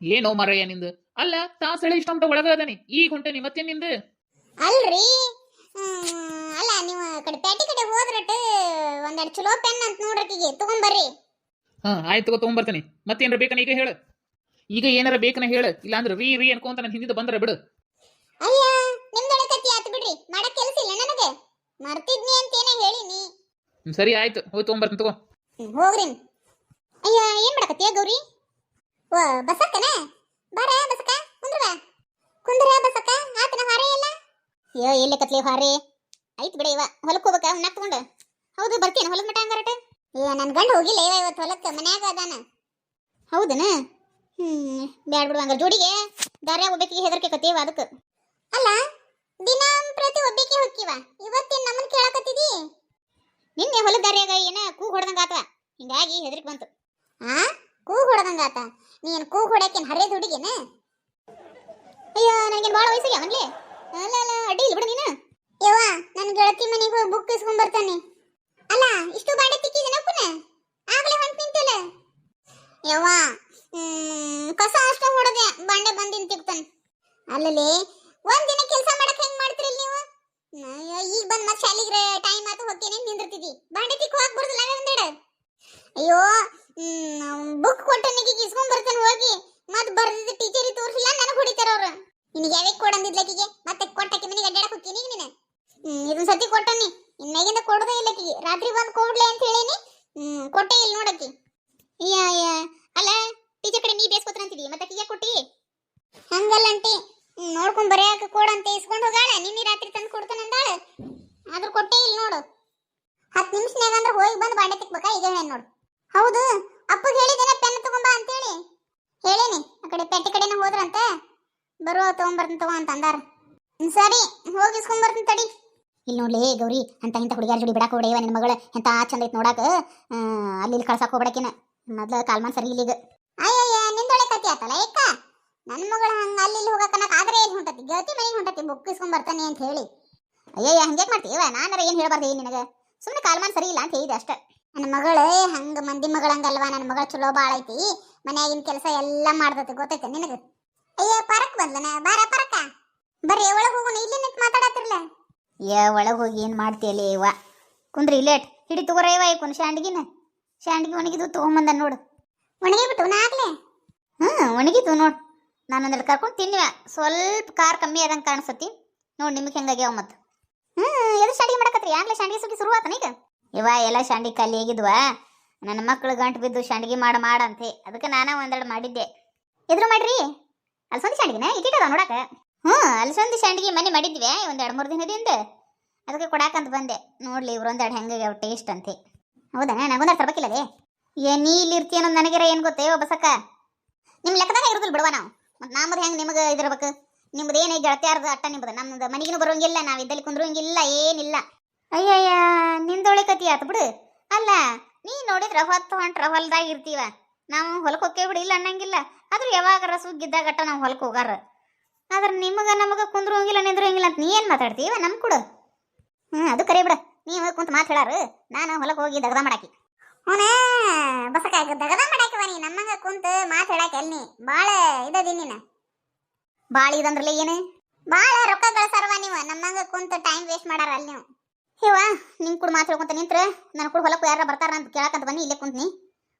ಏನೋ ಮರಯ್ಯ ನಿಂದು. ಅಲ್ಲ ತಾಸಳೆ ಇಷ್ಟಂತ ಒಳಗ ಈ ಈಗ ಹೊಂಟೇನಿ ಮತ್ತೇನ್ ನಿಂದು. ಅಲ್ರಿ? ಅಲ್ಲ ನೀವು ಕಡೆ ಪೇಟೆ ಕಡೆ ಹೋದ್ರಟ ಒಂದೆರಡು ಚಲೋ ಪೆನ್ ಅಂತ ನೋಡ್ರಕಿಗೆ ತಗೊಂಬರ್ರಿ. ಹಾ ಆಯ್ತು ತಗೋ ತಗೊಂಬರ್ತೀನಿ. ಮತ್ತೇನ್ರ ಬೇಕನ ಈಗ ಹೇಳು. ಈಗ ಏನಾರ ಬೇಕನ ಹೇಳು. ಇಲ್ಲಾಂದ್ರೆ ರೀ ರೀ ಅನ್ಕೊಂತ ನನ್ನ ಹಿಂದಿದ ಬಂದ್ರೆ ಬಿಡು. ಅಯ್ಯ ನಿಮ್ದೊಳ ಕತ್ತಿ ಆತು ಬಿಡ್ರಿ. ಮಾಡಕ್ ಕೆಲಸ ಇಲ್ಲ ನನಗೆ. ಮರ್ತಿದ್ನಿ ಅಂತೇನೆ ಹೇಳಿನಿ. ಸರಿ ಆಯ್ತು. ಹೋಗಿ ತಗೊಂಬರ್ತೀನಿ ತಗೋ. ಹೋಗ್ರಿ. ಅಯ್ಯ ಏನ್ ಮಾಡಕತ್ತೀಯ ಗೌರಿ? ಓ ಬಸಕ್ಕನ ಬಾರ ಬಸಕ್ಕ ಕುಂದ್ರ ಬಾ ಕುಂದ್ರ ಬಸಕ್ಕ ಆತನ ಹಾರೆ ಇಲ್ಲ ಅಯ್ಯೋ ಎಲ್ಲಿ ಕತ್ಲಿ ಹಾರಿ ಐತ್ ಬಿಡ ಇವ ಹೊಲಕ್ಕೆ ಹೋಗ್ಬೇಕ ಉಣ್ಣಾಕ್ ತಗೊಂಡು. ಹೌದು ಬರ್ತೀನಿ ಹೊಲದ ಮಟ ಹಂಗಾರಟ? ಏ ನನ್ ಗಂಡ ಹೋಗಿಲ್ಲ ಇವ ಇವತ್ತು ಹೊಲಕ್ಕೆ ಮನ್ಯಾಗ ಅದಾನ. ಹೌದನ? ಹ್ಮ್ ಬ್ಯಾಡ್ ಬಿಡು ಹಂಗಾರ ಜೋಡಿಗೆ ದಾರ್ಯಾಗ ಒಬ್ಬಾಕಿಗೆ ಹೆದರ್ಕೆ ಕತ್ತೀವ ಅದಕ್ಕೆ. ಅಲ್ಲ ದಿನ ಪ್ರತಿ ಒಬ್ಬಾಕಿ ಹೋಗ್ತೀವ ಇವತ್ತೇನ್ ನಮ್ಮನ್ ಕೇಳಕತ್ತಿದಿ? ನಿನ್ನೆ ಹೊಲದ ದಾರ್ಯಾಗ ಏನ ಕೂಗ್ ಹೊಡೆದಂಗ ಆತವ ಹಿಂಗಾಗಿ ಹೆದರಿಕೆ ಬಂತು. ಆ ಕೂಗ್ ಹೊಡೆದಂಗ ಆತ? ನೀನ್ ಕೂಗ್ ಹೊಡಕೇನ್ ಹರಿಯದ ಹುಡುಗಿನ ಅಯ್ಯೋ ನನಗೇನ್ ಭಾಳ ವಯಸ್ಸಿಗೆ ಅವನ್ಲೆ ಅಲ್ಲ ಅಲ್ಲ, ಅಡ್ಡಿ ಇಲ್ಲ, ಬಿಡು ನೀನು. ಯವ್ವ ನನ್ನ ಗೆಳತಿ ಮನೆಗೆ ಹೋಗಿ ಬುಕ್ ಇಸ್ಕೊಂಡ್ ಬರ್ತಾನೆ ಅಲ್ಲ, ಇಷ್ಟು ಬಾಂಡೆ ತಿಕ್ಕಿದನಪ್ಪನ ಆಗ್ಲೇ ಹೊಂಟ್ ನಿಂತಲ್ಲ. ಯವ್ವ ಕಸ ಅಷ್ಟ ಹೊಡೆದೆ. ಬಾಂಡೆ ಬಂದಿನ ತಿಕ್ತಾನೆ. ಅಲ್ಲಲ್ಲಿ, ಒಂದ್ ದಿನ ಕೆಲಸ ಮಾಡಕ್ ಹೆಂಗ್ ಮಾಡ್ತೀರಿ ನೀವು? ಈಗ ಬಂದ್ ಮತ್ತೆ ಶಾಲಿಗೆ ಟೈಮ್ ಆತು ಹೋಗ್ತೇನೆ ನಿಂದಿರ್ತಿದ್ದಿ. ಬಾಂಡೆ ತಿಕ್ ಹೋಗಿ ಬಿಡುದಿಲ್ಲ ಒಂದೆಡ ಅಯ್ಯೋ ಬುಕ್ ಕೊಟ್ಟನಿಗೆ ಇಸ್ಕೊಂಡ್ ಬರ್ತಾನೆ ಹೋಗಿ. ಮತ್ ಬರ್ದಿದ್ದ ಟೀಚರಿಗೆ ತೋರ್ಸಿಲ್ಲ, ನನಗೆ ಹೊಡಿತಾರ ಅವ್ರು. ನಿನಗೆ ಯಾವಾಗ ಕೊಡಂದಿದ್ಲಕಿಗೆ ಮತ್ತೆ ಕೊಟ್ಟಕ್ಕೆ ಮನೆಗೆ ಅಡ್ಡಾಡಕ್ ಹೋಗ್ತೀನಿ ನೀನು? ಹ್ಮ್, ಇದೊಂದ್ ಸತಿ ಕೊಟ್ಟನಿ ಇನ್ನಾಗಿಂದ ಕೊಡದೇ ಇಲ್ಲಕಿಗೆ ರಾತ್ರಿ ಬಂದು ಕೊಡ್ಲೆ ಅಂತ ಹೇಳೇನಿ. ಹ್ಮ್, ಕೊಟ್ಟೆ ಇಲ್ಲ ನೋಡಕ್ಕಿ ಅಯ್ಯ ಅಯ್ಯ. ಅಲ್ಲ, ಟೀಚರ್ ಕಡೆ ನೀ ಬೇಸ್ಕೊತ್ರ ಅಂತಿದಿ ಮತ್ತೆ ಅಕ್ಕಿಗೆ ಕೊಟ್ಟಿ? ಹಂಗಲ್ಲ ಅಂಟಿ ನೋಡ್ಕೊಂಡ್ ಬರೆಯಕ್ಕೆ ಕೊಡಂತ ಇಸ್ಕೊಂಡು ಹೋಗಾಳ. ನಿನ್ನೆ ರಾತ್ರಿ ತಂದು ಕೊಡ್ತಾನೆ ಅಂದಾಳ. ಆದ್ರೂ ಕೊಟ್ಟೆ ಇಲ್ಲ ನೋಡು. ಹತ್ತು ನಿಮಿಷನ್ಯಾಗ ಅಂದ್ರೆ ಹೋಗಿ ಬಂದು ಬಾಂಡೆ ತಿಕ್ಬೇಕಾ? ಈಗ ಹೇಳಿ ನೋಡು. ಹೌದು. ಅಪ್ಪಗೆ ಹೇಳಿದ್ದೇನೆ, ಪೆನ್ ತಗೊಂಬಾ ಅಂತೇಳಿ. ಹೇಳೇನಿ. ಆ ಕಡೆ ಪೆಟ್ಟಿ ಕಡೆನ ಹೋದ್ರಂತ. ಬರುವ, ತಗೊಂಬರ್ತೀನಿ ತಗೋ ಅಂತ ಅಂದಾರ ಸರಿ, ಹೋಗಿ ಇಸ್ಕೊಂಬರ್ತೀನಿ ತಡಿ. ಇಲ್ಲಿ ನೋಡ್ಲೇ, ಗೌರಿ, ಅಂತ ಇಂಥ ಹುಡುಗಿಯರ ಜೋಡಿ ಬಿಡಾಕ ಹೊಡೆಯವ ನಿನ್ನ ಮಗಳು ಎಂತ ಚಂದ ಐತೆ ನೋಡಾಕ. ಅಲ್ಲಿ ಇಲ್ಲಿ ಕಳ್ಸಾಕ ಹೋಗ್ಬೇಕಿನ ಮೊದ್ಲು ಕಾಲ್ಮಾನ್ ಸರಿ ಇಲ್ಲಿಗ. ಅಯ್ಯಯ್ಯ ನಿಂದೊಳೆ ಕತಿ ಆತಲ್ಲ ಏಕ? ನನ್ನ ಮಗಳು ಹಂಗ ಅಲ್ಲಿ ಇಲ್ಲಿ ಆದ್ರೆ ಎಲ್ಲಿ ಹೊಂಟತಿ? ಗೆಳತಿ ಮನೆಗೆ ಹೊಂಟತಿ, ಬುಕ್ ಇಸ್ಕೊಂಬರ್ತಾನೆ ಅಂತ ಹೇಳಿ. ಅಯ್ಯಯ್ಯ, ಹಂಗೆ ಮಾಡ್ತೀವ ನಾನಾರ ಏನು ಹೇಳಬಾರ್ದು ಏನು ನಿನಗ? ಸುಮ್ಮನೆ ಕಾಲ್ಮಾನ್ ಸರಿ ಇಲ್ಲ ಅಂತ ಹೇಳಿದೆ ಅಷ್ಟೇ. ನನ್ನ ಮಗಳು, ಹಂಗ ಮಂದಿ ಮಗಳಂಗಲ್ವಾ? ನನ್ನ ಮಗಳು ಚಲೋ ಬಾಳ ಐತಿ. ಮನ್ಯಾಗಿನ ಕೆಲಸ ಎಲ್ಲ ಮಾಡ್ದತಿ ಗೊತ್ತೈತೆ ನಿನಗ? ಅಯ್ಯ ಪರಕ್ ಬಂದನ ಬಾರ ಪರಕ. ಬರ್ರಿ ಒಳಗೆ ಹೋಗೋಣ ಇಲ್ಲಿ ನಿಂತು ಮಾತಾಡತ್ತಿರ್ಲ. ಏ ಒಳಗೆ ಹೋಗಿ ಏನು ಮಾಡ್ತೀಯಲ್ಲ ಇವ? ಕುಂದ್ರಿ ಇಲ್ಲೇಟ್ ಹಿಡಿ ತಗೋರ ಇವ ಕುನ್ ಶಾಂಡ್ಗಿನ. ಶಾಂಡ್ಗಿ ಒಣಗಿದು ತೊಗೊಂಬಂದ ನೋಡು. ಒಣಗಿ ಬಿಟ್ಟು ನಾಗ್ಲೆ? ಹ್ಞೂ ಒಣಗಿದು ನೋಡು. ನಾನು ಒಂದೆರಡು ಕರ್ಕೊಂಡು ತಿನ್ನಿವ ಸ್ವಲ್ಪ ಕಾರ್ ಕಮ್ಮಿ ಆದಂಗೆ ಕಾಣಿಸತಿ ನೋಡಿ ನಿಮಗೆ ಹೆಂಗಾಗ್ಯಾವ ಮತ್ತು? ಹ್ಞೂ ಎದು ಶಾಂಡಿಗೆ ಮಾಡಕತ್ರಿ ಆಗ್ಲೇ ಶಾಂಡಿಗೆ ಸುಗಿ ಶುರು ಆತನ ಈಗ? ಇವ ಎಲ್ಲ ಶಾಂಡಿ ಖಾಲಿ ಆಗಿದ್ವ. ನನ್ನ ಮಕ್ಕಳು ಗಂಟು ಬಿದ್ದು ಶಾಂಡಿಗೆ ಮಾಡು ಮಾಡಂತೆ ಅದಕ್ಕೆ ನಾನು ಒಂದೆರಡು ಮಾಡಿದ್ದೆ. ಎದುರು ಮಾಡ್ರಿ? ಅಲ್ಸಂದಿ ಸಂಡಿಗೆನ ಇಟ್ಟಿಟ್ಟದ ನೋಡಕ? ಹ್ಞೂ ಅಲ್ಸಂದಿ ಶಾಂಡಿಗೆ ಮನೆ ಮಾಡಿದ್ವಿ, ಒಂದು ಎರಡು ಮೂರು ದಿನದಿಂದ. ಅದಕ್ಕೆ ಕೊಡಾಕಂತ ಬಂದೆ. ನೋಡ್ಲಿ ಇವ್ರೊಂದೆರಡು ಅವು ಟೇಸ್ಟ್ ಅಂತೆ. ಹೌದಾ ನನಗೊಂದು ತರಬೇಕಿಲ್ಲ ರೀ? ಏ, ನೀ ಇಲ್ಲಿ ಇರ್ತೀಯ ಅನ್ನೋದು ನನಗೆರ, ಏನು ಗೊತ್ತೇ ಬಸಕ್ಕ? ನಿಮ್ಮ ಲೆಕ್ಕದಾಗ ಇರೋದಿಲ್ಲ ಬಿಡುವ ನಾವು. ಮತ್ತು ನಮ್ಮದು ಹೆಂಗೆ ನಿಮಗೆ ಇದಿರ್ಬೇಕು? ನಿಮ್ದು ಏನು ಗೆಳತಿಯಾರ್ದು ಅಟ್ಟ ನಿಮ್ಮದು ನಮ್ದು ಮನೆಗೂ ಬರೋಂಗಿಲ್ಲ, ನಾವು ಇದ್ದಲ್ಲಿ ಕುಂದ್ರೋಂಗಿಲ್ಲ, ಏನಿಲ್ಲ. ಅಯ್ಯಯ್ಯ ನಿಂದೊಳೆ ಕತಿ ಆತು ಬಿಡು. ಅಲ್ಲ ನೀ ನೋಡಿದ್ರೆ ಹೊತ್ತು ಹೊಂಟ್ರ ಹೊಲ್ದಾಗ ಇರ್ತೀವ. ನಾವು ಹೊಲಕ್ಕೆ ಹೋಗ್ತೇವೆ ಬಿಡಿ, ಇಲ್ಲ ಅನ್ನಂಗಿಲ್ಲ. ಆದ್ರೂ ಯಾವಾಗಾರ ಸುಗ್ಗಿದ್ದಾಗಟ್ಟ ನಾವು ಹೊಲಕ್ಕೆ ಹೋಗಾರ. ಆದ್ರೆ ನಿಮಗೆ ನಮಗೆ ಕುಂದ್ರೋಂಗಿಲ್ಲ ಹೋಗಿಲ್ಲ ಅಂತ ನೀ ಏನು ಮಾತಾಡ್ತೀವ ನಮ್ಮ ಕೊಡು. ಹ್ಞೂ ಅದು ಕರೆ ಬಿಡ. ನೀವು ಕುಂತ ಮಾತು ಹೇಳಾರು. ನಾನು ಹೊಲಕ್ಕೆ ಹೋಗಿ ದಗದ ಮಾಡಾಕಿ. ಹ್ಞೂ ಬಸಕ ದಗದ ಮಾಡಾಕವ ನೀ. ನಮ್ಮಂಗ ಕುಂತ ಮಾತು ಹೇಳಾಕ ಎಲ್ಲಿ ಭಾಳ ಇದದಿ ನೀನು. ಭಾಳ ಇದಂದ್ರಲ್ಲ ಏನು? ಭಾಳ ರೊಕ್ಕ ಗಳಿಸಾರವ ನೀವು. ನಮ್ಮಂಗ ಕುಂತ ಟೈಮ್ ವೇಸ್ಟ್ ಮಾಡಾರ ಅಲ್ಲಿ ನೀವು. ಹೇವ ನಿಮ್ಮ ಕೂಡ ಮಾತು ಹೇಳ್ಕೊಂತ ನಿಂತ್ರ. ನನ್ನ ಕೂಡ ಹೊಲಕ್ಕೆ ಯಾರು ಬರ್ತಾರ ಅಂತ ಕೇಳಕಂತ ಬನ್ನಿ, ಇಲ್ಲೇ ಕುಂತ್ನಿ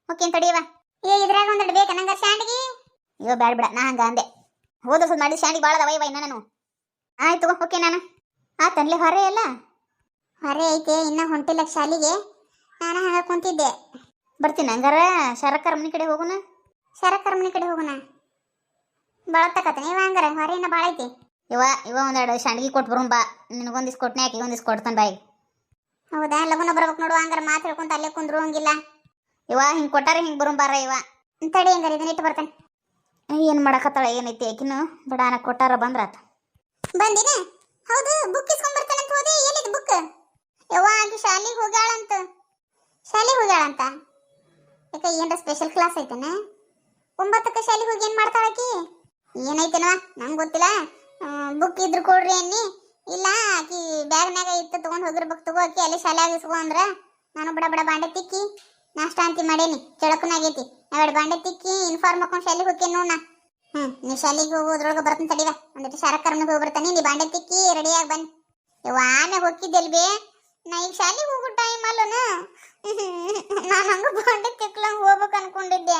ಓಕೆ ತಡಿಯವ ಏ, ಇದ್ರಾಗ ಒಂದೆರಡು ಬೇಕಾ, ನಂಗ ಶಾಂಡಿಗೆ ಇವ ಬ್ಯಾಡ ಬಿಡ, ನಾ ಹಂಗ ಅಂದೆ. ಹೋದ ಸ್ವಲ್ಪ ಮಾಡಿ ಶಾಂಡಿಗೆ ಭಾಳ ಅದಾವ ಇವ ನಾನು. ಆಯ್ತು ಓಕೆ ನಾನು. ಆತನ್ಲೆ ಹೊರೆ ಎಲ್ಲ? ಹೊರೆ ಐತೆ, ಇನ್ನ ಹೊಂಟಿಲ್ಲ ಶಾಲಿಗೆ. ನಾನು ಹಂಗ ಕುಂತಿದ್ದೆ. ಬರ್ತೀನಿ ಹಂಗಾರ ಶರಕ್ಕರ ಮನೆ ಕಡೆ ಹೋಗೋಣ ಶರಕ್ಕರ ಮನೆ ಕಡೆ ಹೋಗೋಣ ಭಾಳ ತಕತನ. ಇವ ಹಂಗಾರ, ಹೊರೆ ಇನ್ನ ಭಾಳ ಐತಿ. ಇವ ಇವ ಒಂದೆರಡು ಶಾಂಡಿಗೆ ಕೊಟ್ಟು ಬರೋಣ ಬಾ. ನಿನಗೊಂದಿಸ್ ಕೊಟ್ನೆ ಆಕಿ ಒಂದಿಸ್ ಕೊಡ್ತಾನೆ ಬಾಯಿ. ಹೌದಾ, ಲಗುನ ಬರ್ಬೇಕು ನೋಡು ಹಂಗಾರ ಮಾತು ಹೇಳ್ಕೊಂತ ಅಲ್ಲೇ ಕುಂದ್ರು ಹಂಗಿಲ್ಲ. ಇವ ಹಿಂಗೆ ಕೊಟ್ಟಾರ, ಹಿಂಗೆ ಬರೋ ಬಾರ ಇವ. ತಡಿ ಹಂಗಾರ ಇದನ್ನ ಇಟ್ಟು ಬರ್ತೇನೆ. ಏನು ಮಾಡಕತ್ತಾಳ, ಏನೈತಿ ಆಕಿನು? ಬಡಾನ ಕೊಟ್ಟಾರ ಬಂದ್ರಾತ. ಬಂದಿನ ಹೌದು ಬುಕ್ ಇಸ್ಕೊಂಡ್ ಬರ್ತಾನೆ ಅಂತ ಹೋದೆ. ಎಲ್ಲಿದ್ ಬುಕ್ ಯವ್ವ, ಆಕಿ ಅಂತ ಹೋಗ್ಯಾಳಂತ. ಶಾಲಿಗೆ ಹೋಗ್ಯಾಳಂತ? ಯಾಕ ಏನ್ರ ಸ್ಪೆಷಲ್ ಕ್ಲಾಸ್ ಐತೇನ? ಒಂಬತ್ತಕ್ಕೆ ಶಾಲಿಗೆ ಹೋಗಿ ಏನು ಮಾಡ್ತಾಳ ಆಕಿ? ಏನೈತನವ ನಂಗೆ ಗೊತ್ತಿಲ್ಲ. ಬುಕ್ ಇದ್ರು ಕೊಡ್ರಿ ಅನ್ನಿ. ಇಲ್ಲ, ಆಕಿ ಬ್ಯಾಗ್ನಾಗ ಇತ್ತು, ತಗೊಂಡ್ ಹೋಗಿರ್ಬೇಕು ತಗೋ ಆಕಿ. ಅಲ್ಲಿ ಶಾಲ್ಯಾಗ ಇಸ್ಕೊ ಅಂದ್ರ. ನಾನು ಬಡ ಬಡ, ಬಾಂಡೆ ತಿಕ್ಕಿ. ನಾಷ್ಟ ಅಂತಿ ಮಾಡೇನಿ. ಚಳಕನಾಗೈತಿ ನಾವೆರಡು ಬಾಂಡೆ ತಿಕ್ಕಿ ಇನ್ಫಾರ್ಮ್ ಹಾಕೊಂಡ್ ಶಾಲೆಗೆ ಹೋಗ್ತೀನಿ ನೋಡ ಹ್ಮ್ ನೀ ಶಾಲೆಗೆ ಹೋಗೋದ್ರೊಳಗೆ ಬರ್ತೀನಿ ತಡಿವ ಒಂದಿಟ್ಟು ಶಾರಕರ್ನ ಹೋಗಿ ಬರ್ತಾನೆ. ನೀ ಬಾಂಡೆ ತಿಕ್ಕಿ ರೆಡಿಯಾಗಿ ಬನ್ನಿ. ಆಮೇಲೆ ಹೋಗಿದ್ದೆಲ್ ಬೇ? ನಾ ಈಗ ಶಾಲೆಗೆ ಹೋಗೋ ಟೈಮ್ ಅಲ್ಲನ. ನಾನು ಹಂಗ ಬಾಂಡೆ ತಿಕ್ಲಂಗ್ ಹೋಗ್ಬೇಕು ಅನ್ಕೊಂಡಿದ್ದೆ.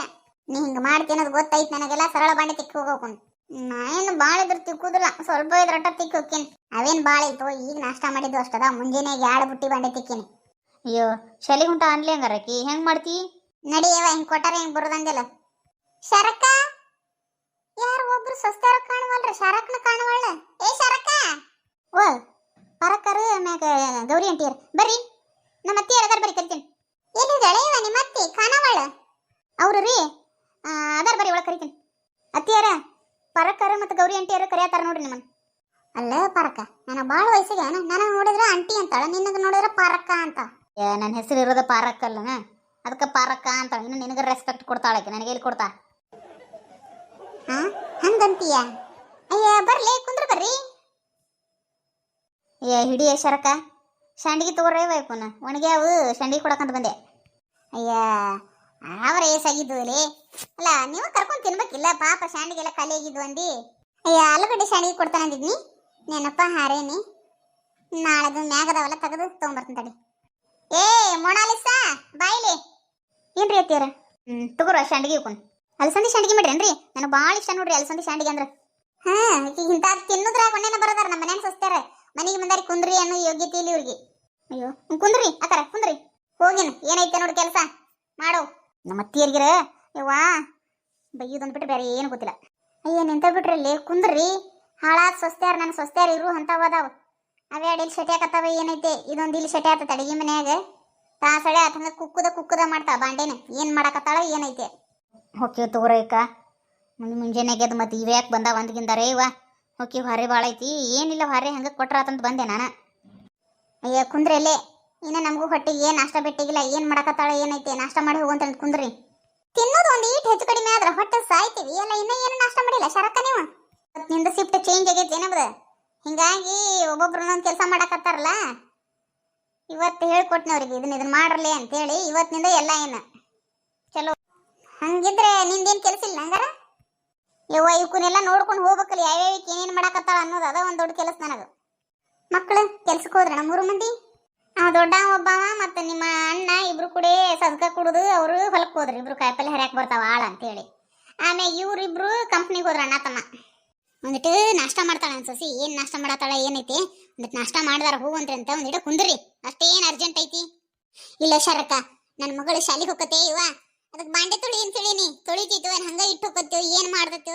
ನೀ ಹಿಂಗ ಮಾಡ್ತೀನಿ ಅದು ಗೊತ್ತಾಯ್ತು ನನಗೆಲ್ಲ. ಸರಳ ಬಾಂಡೆ ತಿಕ್ಕಿ ನಾ ಏನು ಭಾಳ ಇದ್ರ ತಿಕ್ಕುದಿಲ್ಲ. ಸ್ವಲ್ಪ ಇದ್ರ ತಿಕ್ಕಿ ಹೋಗ್ತೀನಿ. ಅವೇನ್ ಭಾಳ ಇತ್ತು ಈಗ ನಾಷ್ಟ ಮಾಡಿದ್ದು ಅಷ್ಟದ. ಮುಂಜಾನೆ ಎರಡು ಬುಟ್ಟಿ ಬಾಂಡೆ ತಿಕ್ಕಿನಿ. ಅಯ್ಯೋ ಶಲಿ ಹೊಂಟ ಅನ್ಲಿ ಹಂಗಾರಕಿ ಹೆಂಗ್ ಮಾಡ್ತಿ? ನಡಿಯವ ಹಿಂಗ್ ಕೊಟ್ಟಾರ ಹೆಂಗ್ ಬರುದಂಗಿಲ್ಲ ಶರಕ ಯಾರು ಒಬ್ರು ಸಸ್ತಾರ ಕಾಣವಲ್ರ ಶರಕ್ನ ಕಾಣವಲ್ಲ ಏ ಶರಕ ಓ ಪರಕರು ಮ್ಯಾಗ ಗೌರಿ ಅಂತೀರ್ ಬರ್ರಿ ನಮ್ಮ ಅತ್ತಿ ಅದಾರ ಬರ್ರಿ ಕರಿತೀನಿ. ಎಲ್ಲಿದ್ದಾಳೆ ಇವ ನಿಮ್ಮ ಅತ್ತಿ? ಕಾಣವಳ? ಅವ್ರು ರೀ ಅದಾರ ಬರ್ರಿ ಒಳಗೆ ಕರಿತೀನಿ. ಅತ್ತಿಯರ ಪರಕರು ಮತ್ತು ಗೌರಿ ಅಂಟಿಯರು ಕರಿಯತಾರ ನೋಡ್ರಿ ನಿಮ್ಮನ್ನ. ಅಲ್ಲ ಪರಕ ನನಗೆ ಭಾಳ ವಯಸ್ಸಿಗೆ ನನಗೆ ನೋಡಿದ್ರೆ ಅಂಟಿ ಅಂತಾಳ ನಿನ್ನದು ನೋಡಿದ್ರೆ ಪರಕ ಅಂತ ನನ್ನ ಹೆಸರು ಇರೋದು ಪಾರಕ್ಕಲ್ಲ ಅದಕ್ಕೆ ಪಾರಕ್ಕ ಅಂತ ಇನ್ನು ನಿನಗೆ ರೆಸ್ಪೆಕ್ಟ್ ಕೊಡ್ತಾಳಕ್ಕೆ ನನಗೆ ಎಲ್ಲಿ ಕೊಡ್ತಾ. ಹಾ? ಹಂಗಂತೀಯ? ಅಯ್ಯ ಬರ್ಲಿ ಕುಂದ್ರ ಬರ್ರಿ. ಏ ಹಿಡಿ ಶರಕ. ಸಂಡಿಗೆ ತಗೋರೇ ವೈಪುನ ಒಣಗ್ಯಾವು ಸಂಡಿಗೆ ಕೊಡಕಂತ ಬಂದೆ. ಅಯ್ಯ ಅವರ ಏಸಾಗಿದ್ದು ಲೇ ಅಲ್ಲ ನೀವು ಕರ್ಕೊಂಡು ತಿನ್ಬೇಕಿಲ್ಲ? ಪಾಪ ಶಾಂಡಿಗೆಲ್ಲ ಖಾಲಿ ಆಗಿದ್ದು ಅಂದಿ. ಅಯ್ಯ ಆಲೂಗಡ್ಡೆ ಶಾಂಡಿಗೆ ಕೊಡ್ತಾನೆ ಅಂದಿದ್ನಿ ನೆನಪ ಹಾರೇನಿ. ನಾಳೆದು ಮ್ಯಾಗದವಲ್ಲ ತೆಗೆದು ತೊಗೊಂಬರ್ತೀನಿ ತಡಿ. ಏ ಮೊಣಾಲಿಸಾ ಬಾಯ್ಲಿ ಏನ್ರಿ ಅತ್ತಿಯರ ಹ್ಮ್ ತಗೋರ ಶಾಂಡಿಗೆ ಇವ್ಕೊಂಡು. ಅಲಸಂದಿ ಶಾಂಡಿಗೆ ಮಾಡ್ರೇನ್ರಿ? ನನಗೆ ಬಾಳ ಇಷ್ಟ ನೋಡ್ರಿ ಅಲಸಂದಿ ಶಾಂಡಿಗೆ ಅಂದ್ರ. ಹಾ ಇಂತ ತಿನ್ನುದ್ರ ಕೊನೆನ ಬರೋದಾರ ನಮ್ಮ ಮನೇನ ಸಸ್ತಾರ ಮನೆಗೆ ಬಂದಾರಿ ಕುಂದ್ರಿ ಅನ್ನೋ ಯೋಗ್ಯತೆ ಇಲ್ಲ ಇವ್ರಿಗೆ. ಅಯ್ಯೋ ಕುಂದ್ರಿ ಅಕ್ಕಾರ ಕುಂದ್ರಿ. ಹೋಗಿನ ಏನೈತೆ ನೋಡಿ ಕೆಲಸ? ಮಾಡು. ನಮ್ಮ ಅತ್ತಿಯರ್ಗಿರ ಯವ್ವಾ ಬೈಯೋದೊಂದು ಬಿಟ್ಟು ಬೇರೆ ಏನು ಗೊತ್ತಿಲ್ಲ. ಅಯ್ಯ ನಿಂತ ಬಿಟ್ರಿ ಬಿಟ್ರಲ್ಲಿ ಕುಂದ್ರಿ. ಹಾಳಾದ ಸೊಸ್ತ್ಯಾರ ನನ್ನ ಸೊಸ್ತ್ಯಾರ ಇರು ಅಂತಾವ ಅದಾವ ಅಡಿಲಿ ಶೆಟೆ ಏನೈತೆ? ಇದೊಂದು ಇಲ್ಲಿ ಶೆಟೆ ಆತದ ಅಡಿಗೆ ಮನ್ಯಾಗ. ತಾಸಳೆ ಆತಂಗ ಕುಕ್ಕುದ ಕುಕ್ಕುದ ಮಾಡ್ತಾ ಬಾಂಡೆನ. ಏನು ಮಾಡಕತ್ತಾಳ, ಏನೈತೆ? ಹೊಕ್ಕಿ ತಗೋರ ಅಕ್ಕ ಮುಂದೆ ಮುಂಜಾನೆ ಗೆದ್ದು ಮತ್ತು ಇವೆ ಯಾಕೆ ಬಂದ ಒಂದ್ಗಿಂದಾರೆ ಇವ ಹೊಕ್ಕಿ ಹೊರೆ ಭಾಳ ಐತಿ. ಏನಿಲ್ಲ ಹೊರೆ, ಹಂಗೆ ಕೊಟ್ರಾತಂತ ಬಂದೆ ನಾನು. ಅಯ್ಯ ಕುಂದ್ರೆಲೆ ಇನ್ನ ನಮಗೂ ಹೊಟ್ಟೆಗೆ ಏನು ನಾಷ್ಟ ಬಿಟ್ಟಿಗಿಲ್ಲ. ಏನು ಮಾಡಕತ್ತಾಳ, ಏನೈತೆ? ನಾಷ್ಟ ಮಾಡಿ ಹೋಗಂತ ಕುಂದ್ರಿ. ತಿನ್ನೋದು ಒಂದು ಈಟ್ ಹೆಚ್ಚು ಕಡಿಮೆ ಆದ್ರೆ ಹೊಟ್ಟೆ ಸಾಯ್ತೀವಿ. ಎಲ್ಲ ಇನ್ನೂ ಏನು ನಾಷ್ಟ ಮಾಡಿಲ್ಲ? ಶರಕ ನೀವು? ನಿಂದ ಶಿಫ್ಟ್ ಚೇಂಜ್ ಆಗೈತಿ ಏನಮ್ದ ಹಿಂಗಾಗಿ ಒಬ್ಬೊಬ್ರು ಒಂದೊಂದು ಕೆಲಸ ಮಾಡಕತ್ತಾರಲ್ಲ? ಇವತ್ತು ಹೇಳ್ಕೊಟ್ನವ್ರಿಗೆ ಇದನ್ನ ಇದನ್ನ ಮಾಡ್ರಲಿ ಅಂತೇಳಿ ಇವತ್ತಿನಿಂದ ಎಲ್ಲ ಏನ ಚಲೋ. ಹಂಗಿದ್ರೆ ನಿಂದೇನ್ ಕೆಲಸ ಇಲ್ಲ ಹಂಗಾರ? ಯವ್ವ ಇವಕ್ಕನ್ನೆಲ್ಲ ನೋಡ್ಕೊಂಡು ಹೋಗ್ಬೇಕಲ್ಲ, ಯಾವ್ಯಾವ ಏನೇನ್ ಮಾಡಕತ್ತಾಳ ಅನ್ನೋದು ಅದ ಒಂದು ದೊಡ್ಡ ಕೆಲಸ ನನಗೆ. ಮಕ್ಕಳು ಕೆಲ್ಸಕ್ಕೆ ಹೋದ್ರ ಮೂರು ಮಂದಿ? ಆ ದೊಡ್ಡ ಒಬ್ಬವ ಮತ್ತೆ ನಿಮ್ಮ ಅಣ್ಣ ಇಬ್ರು ಕೂಡ ಸದ್ಕ ಕುಡುದು ಅವರು ಹೊಲಕ್ಕೆ ಹೋದ್ರು, ಇಬ್ರು ಕಾಯಿಪಲ್ಲೆ ಹರಿಯಾಕ ಬರ್ತಾವ ಆಳ ಅಂತೇಳಿ. ಆಮೇಲೆ ಇವ್ರಿಬ್ರು ಕಂಪ್ನಿಗೆ ಹೋದ್ರ ಅಣ್ಣ ತಮ್ಮ ಒಂದಿಟ್ಟು ನಾಷ್ಟ ಮಾಡ್ತಾಳೆ ಸೊಸಿ ಏನು ನಾಷ್ಟ ಮಾಡತ್ತಾಳ ಏನೈತಿ? ಒಂದಿಟ್ಟು ನಾಷ್ಟ ಮಾಡ್ದಾರ ಹೋಗುವಂತ್ರಿ ಅಂತ ಒಂದಿಟ್ಟು ಕುಂದ್ರಿ. ಅಷ್ಟೇನ್ ಅರ್ಜೆಂಟ್ ಐತಿ. ಇಲ್ಲ ಶರಕ ನನ್ನ ಮಗಳು ಶಾಲಿಗೆ ಹೋಗತ್ತೆ ಇವ. ಅದಕ್ಕೆ ಬಾಂಡೆ ತೊಳಿ ಅಂತ ಹೇಳಿನಿ. ತೊಳಿತಿತ್ತು ಏನು ಹಂಗ ಇಟ್ಟು ಹೋಗತ್ತು ಏನ್ ಮಾಡ್ದತ್ತು?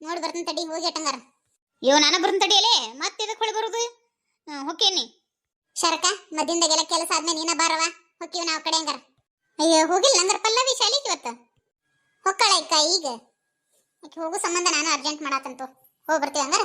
ನೋಡಿ ಬರ್ತೀನಿ ತಡಿ ಹೋಗಿ ಅಟ್ಟಂಗಾರ ಇವ್ ನಾನು ಬರ್ತಂತ ತಡಿಯಲೇ ಮತ್ತೆ ಇದಕ್ಕೆ ಹೊಳಿ ಬರುದು? ಹೊಕ್ಕೇನಿ ಶರಕ ಮದ್ದಿಂದಾಗೆಲ್ಲ ಕೆಲಸ ಆದ್ಮೇಲೆ ನೀನ ಬಾರವ ಹೊಕ್ಕಿವಿ ನಾವು ಕಡೆ ಹಂಗಾರ. ಅಯ್ಯೋ ಹೋಗಿಲ್ಲ ಅಂದ್ರೆ ಪಲ್ಲವಿ ಶಾಲಿಗೆ ಇವತ್ತು? ಹೊಕ್ಕಳ ಈಗ? ಹೋಗೋ ಸಂಬಂಧ ನಾನು ಅರ್ಜೆಂಟ್ ಮಾಡಾತಂತು. ಹೋಗಿ ಬರ್ತೀವಿ ಹಂಗಾರ?